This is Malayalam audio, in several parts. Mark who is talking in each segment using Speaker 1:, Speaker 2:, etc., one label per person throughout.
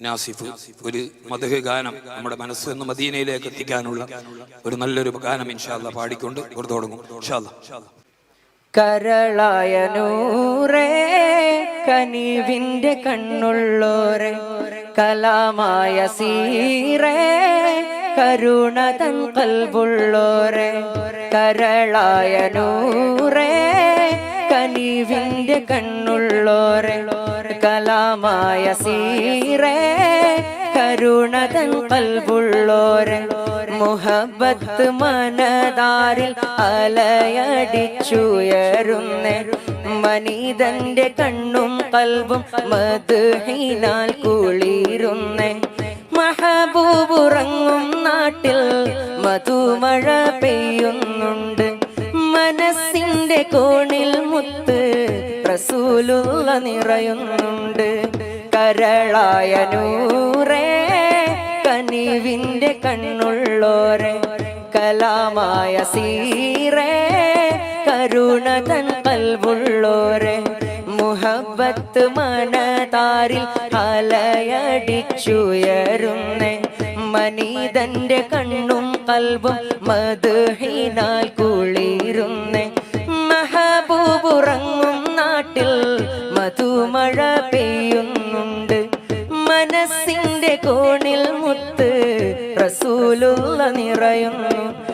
Speaker 1: നാസിഫ് ഒരു മധുഹ ഗാനം നമ്മുടെ മനസ്സ് നിന്ന് മദീനയിലേക്ക് എത്തിക്കാനുള്ള ഒരു നല്ലൊരു ഗാനം ഇൻഷാല്ല പാടിക്കൊണ്ട് ഇവിടെ തുടങ്ങും
Speaker 2: കരളായ നൂറേ കനിവിന്റെ കണ്ണുള്ളോരെ കലാമായ സീറേ കരുണ തൻ കൽബുള്ളോരെ കരളായ നൂറേ കനിവിന്റെ കണ്ണുള്ളോരെ കലാമായ സീറേ കരുണ തൻ മുഹബത്ത് മനതാരിൽ അലയടിച്ചുയരുന്നേ മനിതന്റെ കണ്ണും കൽവും മധുഹീനാൽ കുളിരുന്നേ. മഹബൂബുറങ്ങും നാട്ടിൽ മധുമഴ പെയ്യുന്നുണ്ട്. മനസ്സിന്റെ കോണിൽ മുത്ത് റസൂലുള്ള നിറയുന്നുണ്ട്. കരളായ നൂറേ കനിവിന്റെ കണ്ണുള്ളോരെ. കലാമായ സീറേ കരുണ തൻ കൽവുള്ളോരെ മുഹബത്ത് മനതാരിൽ അലയടിച്ചുയരുന്നേ. മനീതന്റെ കണ്ണും കൽവും മധുഹിനാൽ കുളിരുന്നേ. മഹബൂബുറങ്ങും നാട്ടിൽ മധുമഴ പെയ്യുന്നുണ്ട്. മനസ്സിന്റെ കോണിൽ മുത്ത് റസൂലുള്ള നിറയുന്നു.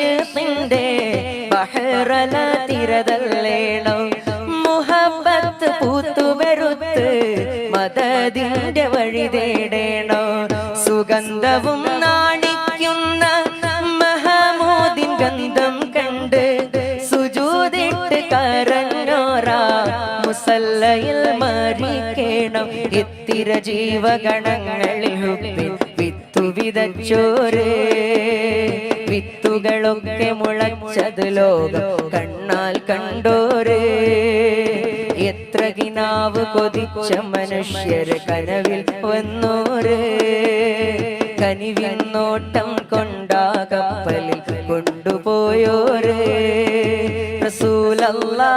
Speaker 2: ബഹറല തിരതല്ലേണം മുഹബത്ത് പൂത്തുവരുത്ത് മതതിന്റെ വഴി തേടേണോ. സുഗന്ധവും നാണിക്കുന്ന മഹമോദിൻ ഗന്ധം കണ്ട് സുജൂതിട്ട് കരഞ്ഞോറാ മുസല്ലയിൽ മരിക്കേണം. ഇത്തിര ജീവഗണങ്ങളിൽ വിത്തുവിതച്ചോരേ വിത്തു വിതച്ചോരേ വിത്തുകളൊക്കെ മുളച്ചത് ലോകം കണ്ണാൽ കണ്ടോരേ. എത്ര കിനാവ് കൊതിച്ച മനുഷ്യര് കനവിൽ വന്നോരേ. കനിവിൻ നോട്ടം കൊണ്ടാ കപ്പലിൽ കൊണ്ടുപോയോരേ. റസൂലല്ലാ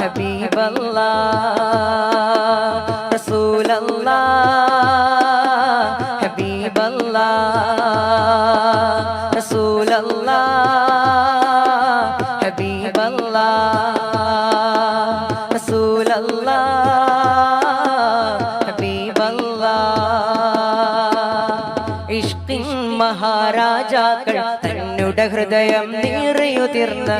Speaker 2: ഹബീബല്ലാ. മഹാരാജാക്കൾ തന്നുടെ ഹൃദയം നീറിയുതിർന്ന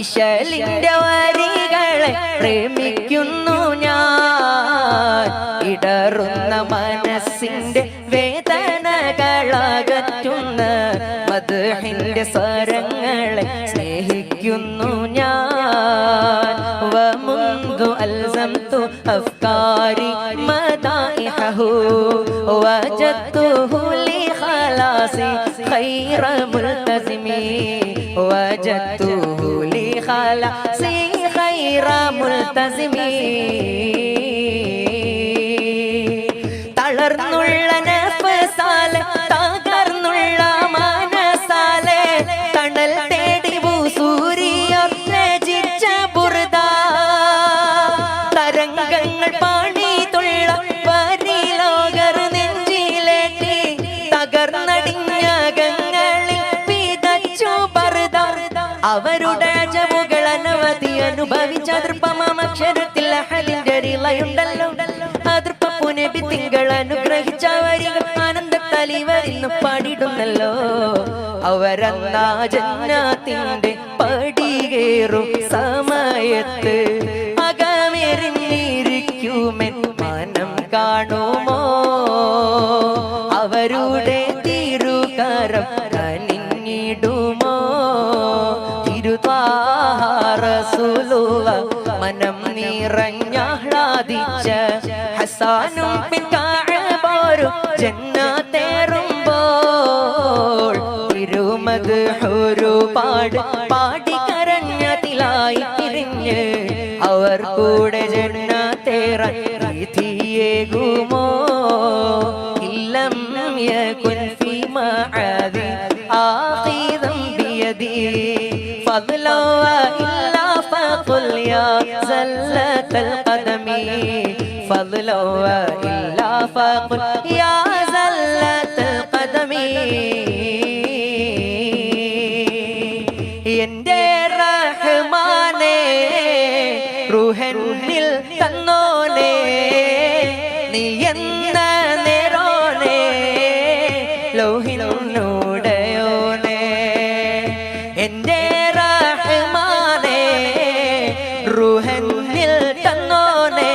Speaker 2: ഇശലിന്റെ വരികളെ പ്രേമിക്കുന്നു ഞാൻ ഇടറുന്ന മനസ്സിന്റെ വേദനകളകറ്റുന്ന മധുഹിന്റെ സ്വരങ്ങളെ സ്നേഹിക്കുന്നു ഞാൻ ومنذ ألزمت أفكاري مدائحه وجدته لخلاصي خير ملتزم وجدته لخلاصي خير ملتزم തളർന്നുള്ള നഫസാലെ അവരുടെ അജവുകൾ അനവധി അനുഭവിച്ച അതൃപ്പമാക്ഷരത്തിൽ അഹലിന്റെ റിളയുണ്ടല്ലോ അതൃപ്പു നബി തിങ്കൾ അനുഗ്രഹിച്ച വരികൾ ആനന്ദത്തലി തലിവരിന്ന് പാടിടുന്നല്ലോ. അവരന്നാ ജന്നാത്തിന്റെ പടികേറും സമയത്ത് അകമെറിഞ്ഞിരിക്കുമെൻ മനം കാണുമോ? അവരുടെ തിരുകരം നിറഞ്ഞാഹ്ലാദിച്ച ഹസാനും പിൻകാഴപോരും ജന്നാത്തേറുമ്പോ തിരുമധുരൂപാട് പാടി കരഞ്ഞതിലായി പിരിഞ്ഞ് അവർ കൂടെ ജന്നത്തേറാൻ വിധിയേകുമോ ഇല്ലം യകുൻ ഫീ മഅദി ആഖിദം ബിയദി فضلا إلا فقل يا زلة القدم فضلا إلا فقل يا زلة القدم എന്റെ റഹ്മാനേ റുഹന്നിൽ തന്നോനേ നീ എന്ന നേരോനേ ലോഹിനോടയോനേ എന്റെ റഹ്മാനേ റുഹന്നിൽ തന്നോനേ